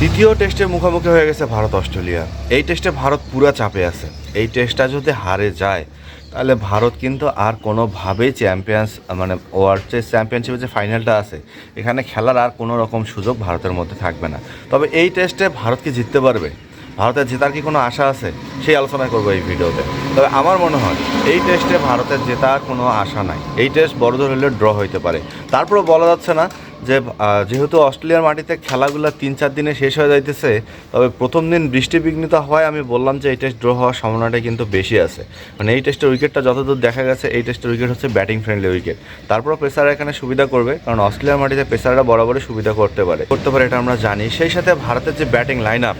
দ্বিতীয় টেস্টের মুখোমুখি হয়ে গেছে ভারত, অস্ট্রেলিয়া। এই টেস্টে ভারত পুরা চাপে আছে। এই টেস্টটা যদি হারে যায়, তাহলে ভারত কিন্তু আর কোনোভাবেই চ্যাম্পিয়ন্স মানে ওয়ার্ল্ড টেস্ট চ্যাম্পিয়নশিপের যে ফাইনালটা আছে, এখানে খেলার আর কোনো রকম সুযোগ ভারতের মধ্যে থাকবে না। তবে এই টেস্টে ভারত কি জিততে পারবে? ভারতের জেতার কি কোনো আশা আছে? সেই আলোচনা করব এই ভিডিওতে। তবে আমার মনে হয়, এই টেস্টে ভারতের জেতার কোনো আশা নাই। এই টেস্ট বড়দের হলে ড্র হইতে পারে। তারপরেও বলা যাচ্ছে না যে যেহেতু অস্ট্রেলিয়ার মাটিতে খেলাগুলো তিন চার দিনে শেষ হয়ে যাইতেছে, তবে প্রথম দিন বৃষ্টি বিঘ্নিত হওয়ায় আমি বললাম যে, এই টেস্ট ড্র হওয়ার সম্ভাবনাটা কিন্তু বেশি আছে। মানে এই টেস্টের উইকেটটা যতদূর দেখা গেছে, এই টেস্টের উইকেট হচ্ছে ব্যাটিং ফ্রেন্ডলি উইকেট। তারপরও পেসাররা এখানে সুবিধা করবে, কারণ অস্ট্রেলিয়ার মাটিতে পেসাররা বরাবরই সুবিধা করতে পারে। করতে পারে এটা আমরা জানি। সেই সাথে ভারতের যে ব্যাটিং লাইন আপ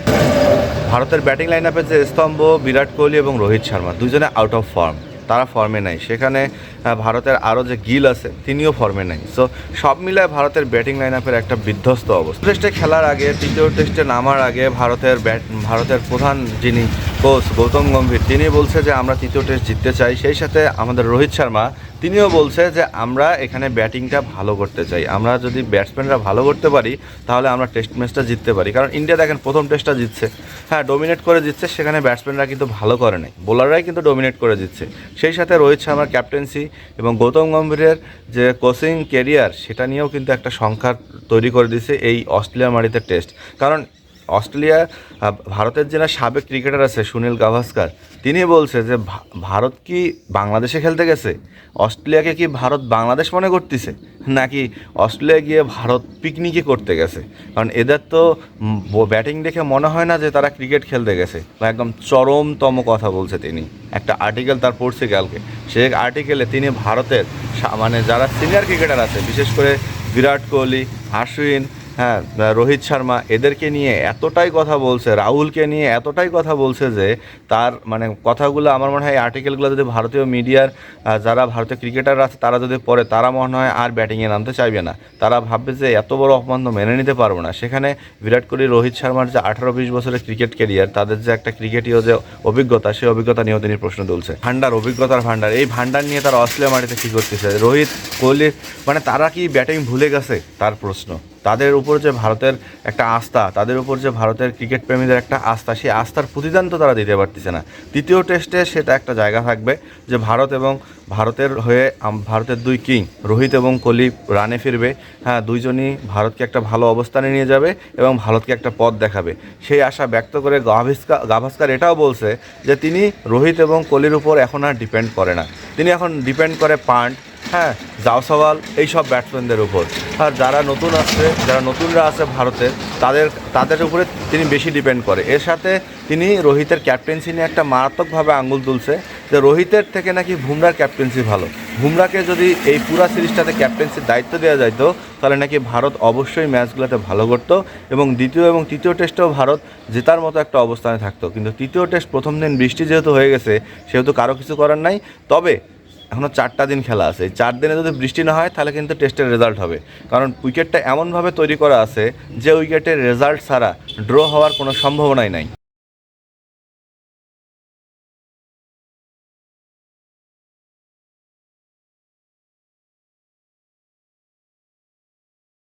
ভারতের ব্যাটিং লাইন আপের যে স্তম্ভ, বিরাট কোহলি এবং রোহিত শর্মা, দুজনে আউট অফ ফর্ম তারা ফর্মে নাই। সেখানে ভারতের আরও যে গিল আছে, তিনিও ফর্মে নাই। সো সব মিলায় ভারতের ব্যাটিং লাইন আপের একটা বিধ্বস্ত অবস্থা। টেস্টে খেলার আগে, তৃতীয় টেস্টে নামার আগে ভারতের ব্যাট ভারতের প্রধান যিনি কোচ গৌতম গম্ভীর তিনি বলছে যে আমরা তৃতীয় টেস্ট জিততে চাই। সেই সাথে আমাদের রোহিত শর্মা, তিনিও বলছে যে আমরা এখানে ব্যাটিংটা ভালো করতে চাই। আমরা যদি ব্যাটসম্যানরা ভালো করতে পারি, তাহলে আমরা টেস্ট ম্যাচটা জিততে পারি। কারণ ইন্ডিয়া দেখেন প্রথম টেস্টটা জিতছে। হ্যাঁ ডোমিনেট করে জিতছে, সেখানে ব্যাটসম্যানরা কিন্তু ভালো করে নাই। বোলাররাই কিন্তু ডোমিনেট করে জিতছে সেই সাথে রোহিত শর্মার ক্যাপ্টেন্সি এবং গৌতম গম্ভীরের যে কোচিং কেরিয়ার সেটা নিয়েও কিন্তু একটা সংখ্যা তৈরি করে দিয়েছে এই অস্ট্রেলিয়ার মাটিতে টেস্ট কারণ অস্ট্রেলিয়া ভারতের যারা সাবেক ক্রিকেটার আছে সুনীল গাভাস্কার, তিনি বলছে যে ভারত কি বাংলাদেশে খেলতে গেছে? অস্ট্রেলিয়াকে কি ভারত বাংলাদেশ মনে করতেছে? নাকি অস্ট্রেলিয়া গিয়ে ভারত পিকনিকে করতে গেছে? কারণ এদের তো ব্যাটিং দেখে মনে হয় না যে তারা ক্রিকেট খেলতে গেছে। বা একদম চরমতম কথা বলছে তিনি। একটা আর্টিকেল তার পড়ছে কালকে। সে আর্টিকেলে তিনি ভারতের মানে যারা সিনিয়র ক্রিকেটার আছে, বিশেষ করে বিরাট কোহলি, আশ্বিন হ্যাঁ রোহিত শর্মা এদেরকে নিয়ে এতটাই কথা বলছে, রাহুলকে নিয়ে এতটাই কথা বলছে যে তার মানে কথাগুলো আমার মনে হয় আর্টিকেলগুলো যদি ভারতীয় মিডিয়ার যারা ভারতীয় ক্রিকেটার আছে তারা যদি পড়ে তারা মনে হয় আর ব্যাটিংয়ে নামতে চাইবে না। তারা ভাববে যে এত বড় অপমান তো মেনে নিতে পারব না। সেখানে বিরাট কোহলি, রোহিত শর্মার যে আঠারো বিশ বছরের ক্রিকেট ক্যারিয়ার তাদের যে একটা ক্রিকেটীয় যে অভিজ্ঞতা, সেই অভিজ্ঞতা নিয়েও তিনি প্রশ্ন তুলছে। ভান্ডার, অভিজ্ঞতার ভান্ডার, এই ভান্ডার নিয়ে তারা অস্ট্রেলিয়া মাটিতে কী করতেছে? রোহিত কোহলির মানে তারা কি ব্যাটিং ভুলে গেছে? তার প্রশ্ন। তাদের উপর যে ভারতের একটা আস্থা, তাদের উপর যে ভারতের ক্রিকেট প্রেমীদের একটা আস্থা, সেই আস্থার প্রতিদান তো তারা দিতে পারতেছে না। তৃতীয় টেস্টে সেটা একটা জায়গা থাকবে যে ভারত এবং ভারতের হয়ে ভারতের দুই কিং, রোহিত এবং কোহলি রানে ফিরবে। হ্যাঁ দুইজনই ভারতকে একটা ভালো অবস্থানে নিয়ে যাবে এবং ভারতকে একটা পথ দেখাবে। সেই আশা ব্যক্ত করে গাভাস্কার গাভাস্কার এটাও বলছে যে তিনি রোহিত এবং কোহলির উপর এখন আর ডিপেন্ড করে না। তিনি এখন ডিপেন্ড করে পান্ট হ্যাঁ জাওসওয়াল এইসব ব্যাটসম্যানদের উপর। আর যারা নতুন আসছে, যারা নতুনরা আছে ভারতের, তাদের তাদের উপরে তিনি বেশি ডিপেন্ড করে। এর সাথে তিনি রোহিতের ক্যাপ্টেন্সি নিয়ে একটা মারাত্মকভাবে আঙুল তুলছে যে রোহিতের থেকে নাকি বুমরার ক্যাপ্টেন্সি ভালো। বুমরাকে যদি এই পুরা সিরিজটাতে ক্যাপ্টেন্সির দায়িত্ব দেওয়া যাইতো, তাহলে নাকি ভারত অবশ্যই ম্যাচগুলোতে ভালো করতো এবং দ্বিতীয় এবং তৃতীয় টেস্টেও ভারত জেতার মতো একটা অবস্থানে থাকতো। কিন্তু তৃতীয় টেস্ট প্রথম দিন বৃষ্টি যেহেতু হয়ে গেছে, সেহেতু কারও কিছু করার নাই। তবে এখনও চারটা দিন খেলা আছে। এই চার দিনে যদি বৃষ্টি না হয়, তাহলে কিন্তু টেস্টের রেজাল্ট হবে। কারণ উইকেটটা এমনভাবে তৈরি করা আছে, যে উইকেটের রেজাল্ট ছাড়া ড্র হওয়ার কোনো সম্ভাবনাই নাই।